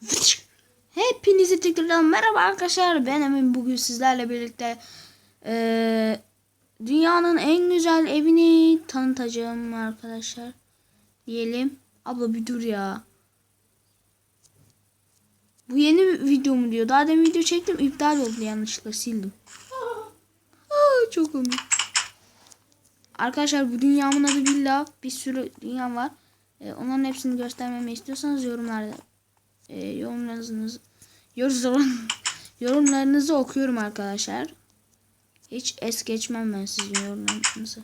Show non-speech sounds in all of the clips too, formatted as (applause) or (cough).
(laughs) Hepinize tekrardan merhaba arkadaşlar. Ben Emin bugün sizlerle birlikte eee, dünyanın en güzel evini tanıtacağım arkadaşlar. Diyelim. Abla bir dur ya. Bu yeni video mu diyor. Daha demin video çektim iptal oldu yanlışlıkla sildim. (laughs) Aa, çok komik. Arkadaşlar bu dünyamın adı Villa. Bir sürü dünya var. Ee, onların hepsini göstermemi istiyorsanız yorumlarda e, yorumlarınızı yorum, (laughs) yorumlarınızı okuyorum arkadaşlar. Hiç es geçmem ben sizin yorumlarınızı.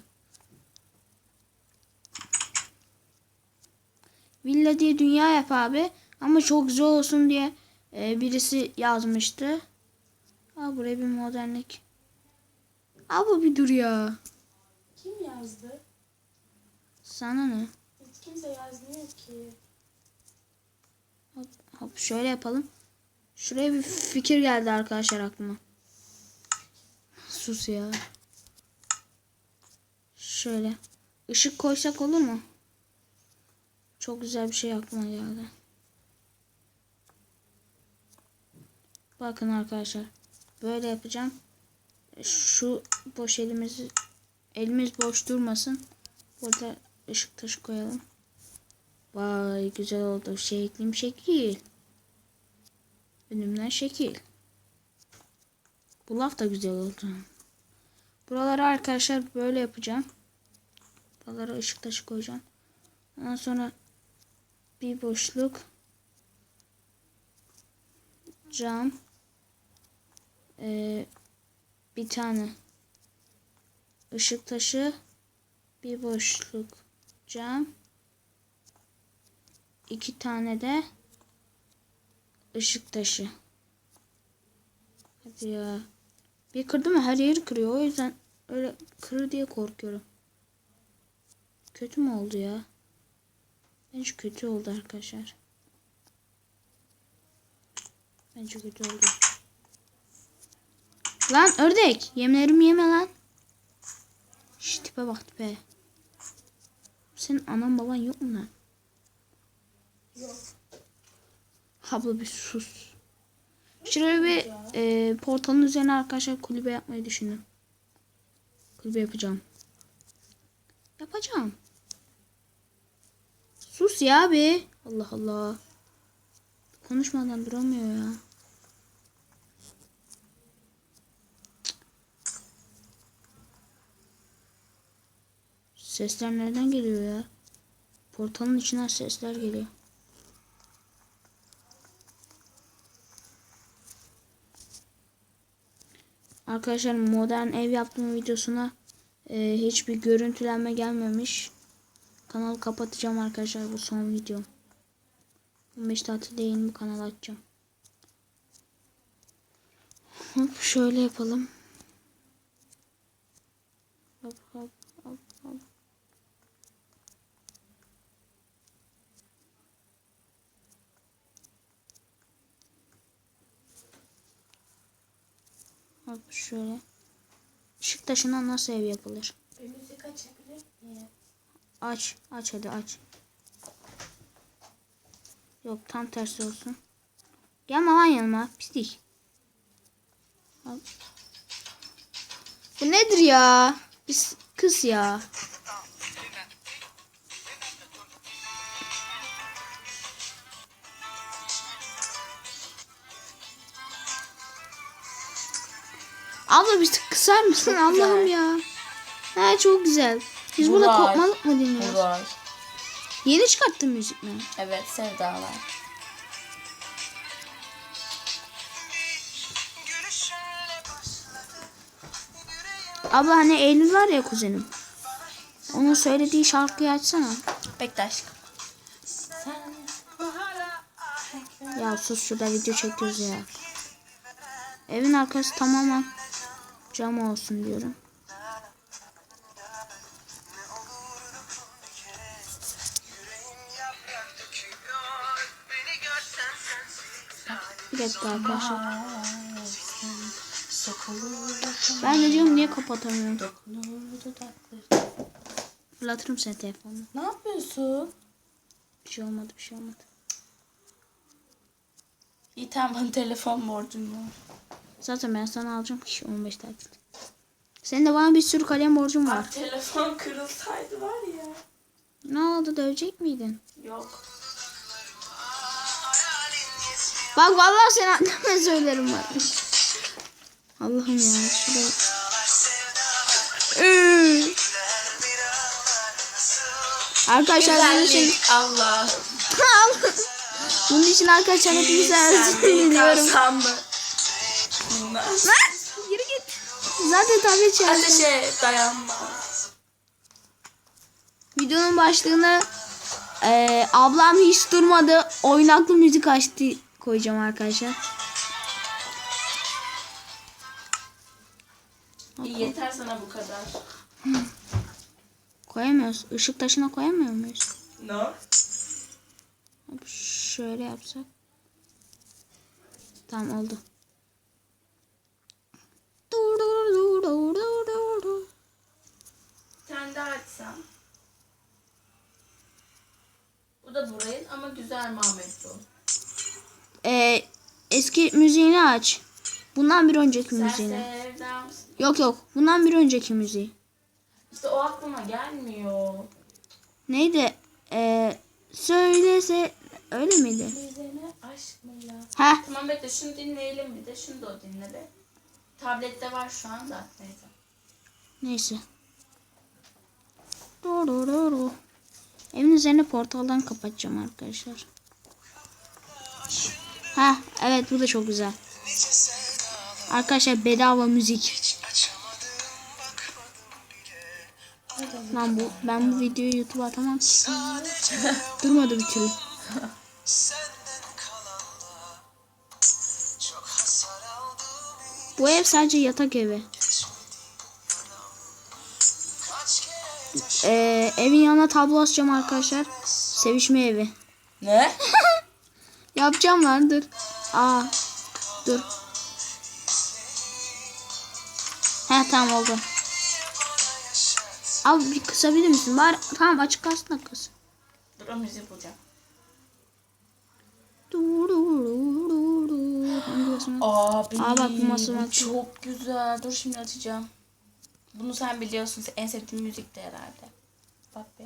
Villa diye dünya yap abi. Ama çok güzel olsun diye e, birisi yazmıştı. Aa buraya bir modernlik. Abi bir dur ya. Kim yazdı? Sana ne? Kimse yazmıyor ki. Hop, hop şöyle yapalım. Şuraya bir fikir geldi arkadaşlar aklıma. Sus ya. Şöyle. Işık koysak olur mu? Çok güzel bir şey aklıma geldi. Bakın arkadaşlar. Böyle yapacağım. Şu boş elimizi elimiz boş durmasın. Burada ışık taşı koyalım. Vay güzel oldu. Şeklim şekil. Önümden şekil. Bu laf da güzel oldu. Buraları arkadaşlar böyle yapacağım. Buralara ışık taşı koyacağım. Ondan sonra bir boşluk cam ee, bir tane ışık taşı bir boşluk cam iki tane de ışık taşı. Hadi ya. Bir kırdı mı her yeri kırıyor. O yüzden öyle kırır diye korkuyorum. Kötü mü oldu ya? Bence kötü oldu arkadaşlar. Bence kötü oldu. Lan ördek. Yemlerimi yeme lan. Şş, tipe bak tipe. Senin anan baban yok mu lan? Yok. Abla bir sus. Şuraya bir e, portalın üzerine arkadaşlar kulübe yapmayı düşündüm. Kulübe yapacağım. Yapacağım. Sus ya be. Allah Allah. Konuşmadan duramıyor ya. Sesler nereden geliyor ya? Portalın içinden sesler geliyor. Arkadaşlar modern ev yaptığım videosuna e, hiçbir görüntülenme gelmemiş. Kanalı kapatacağım arkadaşlar bu son videom. 15 tatilde yeni bir kanal açacağım. Şöyle yapalım. Hop hop hop hop. Hop şöyle. Işık taşından nasıl ev yapılır? Müzik açabilir miyim? Aç. Aç hadi aç. Yok tam tersi olsun. Gelme lan yanıma. Pislik. Al. Bu nedir ya? Biz kız ya. Abla bir tık kısar mısın? Çok Allah'ım güzel. ya. Ha çok güzel. Biz burada Burak. kopmalık mı dinliyoruz? Buray. Yeni çıkarttın müzik mi? Evet sevdalar. Abla hani Eylül var ya kuzenim. Onun söylediği şarkıyı açsana. Bekle aşkım. Ya sus şurada video çekiyoruz ya. Evin arkası tamamen cam olsun diyorum. Bir dakika arkadaşlar. Ben de diyorum niye kapatamıyorum. Fırlatırım seni telefonunu. Ne yapıyorsun? Bir şey olmadı bir şey olmadı. İyi tamam telefon borcum var. Zaten ben sana alacağım ki 15 taksit. Senin de bana bir sürü kalem borcun var. Bak telefon kırılsaydı var ya. Ne oldu dövecek miydin? Yok. Bak vallahi sen anneme söylerim bak. Allah'ım ya şuraya. Üü. Arkadaşlar bunun için, Allah. (laughs) bunun için arkadaşlar hepinize özür diliyorum. Bunlar. Lan yürü git. Zaten tablet çaldı. Ateşe dayanmaz. Videonun başlığını eee, ablam hiç durmadı oynaklı müzik açtı koyacağım arkadaşlar. İyi, yeter sana bu kadar. Koyamıyoruz. Işık taşına koyamıyor muyuz? No. Şöyle yapsak. Tamam oldu. Bir tane daha açsam. Bu da burayın ama güzel Mahmet bu. Ee, eski müziğini aç. Bundan bir önceki müziğini. Sevdam. Yok yok. Bundan bir önceki müziği. İşte o aklıma gelmiyor. Neydi? Ee, söylese öyle miydi? Bize ne aşk mı ya? Tamam bekle şunu dinleyelim bir de şunu da o dinle be. Tablette var şu anda. Neyse. neyse. Evin üzerine portaldan kapatacağım arkadaşlar. Ha evet bu da çok güzel. Arkadaşlar bedava müzik. Lan bu ben bu videoyu YouTube'a atamam. (laughs) Durmadı bir türlü. (laughs) Bu ev sadece yatak evi. Ee, evin yanına tablo asacağım arkadaşlar. Sevişme evi. Ne? (laughs) Yapacağım lan dur. Aa dur. He tamam oldu. Abi bir kısabilir misin? Bari tamam açık kalsın da kız. Dur o müziği bulacağım. Hangi basma? Abi. Aa, bak bu masa çok güzel. Dur şimdi açacağım. Bunu sen biliyorsun. En sevdiğin müzik de herhalde. Bak be.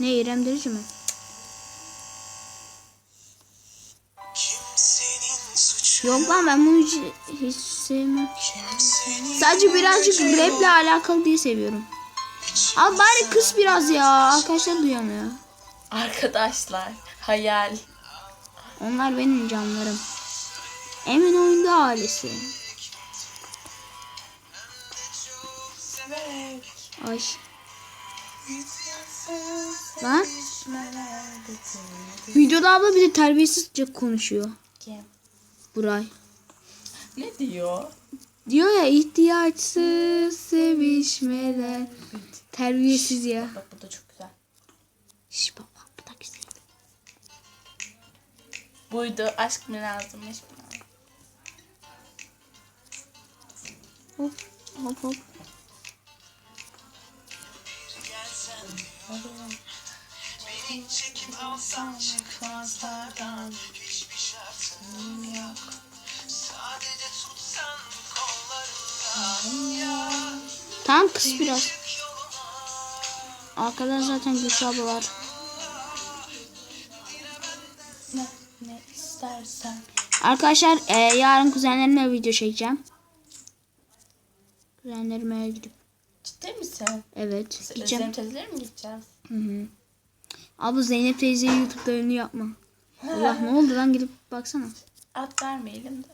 Ne İrem Derici mi? Yok lan ben bunu hiç, hiç sevmem. Sadece birazcık raple alakalı diye seviyorum. Abi bari kız biraz ya. Arkadaşlar duyamıyor. Arkadaşlar. Hayal. Onlar benim canlarım. Emin oyunda ailesi. Ay. Lan. Videoda abla bir de terbiyesizce konuşuyor. Kim? Buray. Ne diyor? Diyor ya ihtiyaçsız sevişmeler. Terbiyesiz ya. Bak bu da çok güzel. Şş baba Buydu. Aşk mı lazımmış buna? Hop hop hop. Tamam kız biraz. Arkadan zaten Gülşah var. Ne, istersen. Arkadaşlar e, yarın kuzenlerimle video çekeceğim. Kuzenlerime gidip. Ciddi misin? Evet gideceğim. teyzelere mi gideceğiz? Hı hı. Abla Zeynep teyzeyi YouTube'da ünlü yapma. Allah ne oldu lan gidip baksana. At vermeyelim de.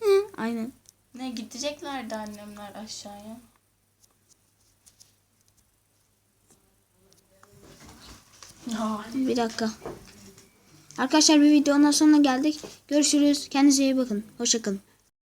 Hı, aynen. Ne gideceklerdi annemler aşağıya. Ya, Bir dakika. Arkadaşlar bir videonun sonuna geldik. Görüşürüz. Kendinize iyi bakın. Hoşçakalın.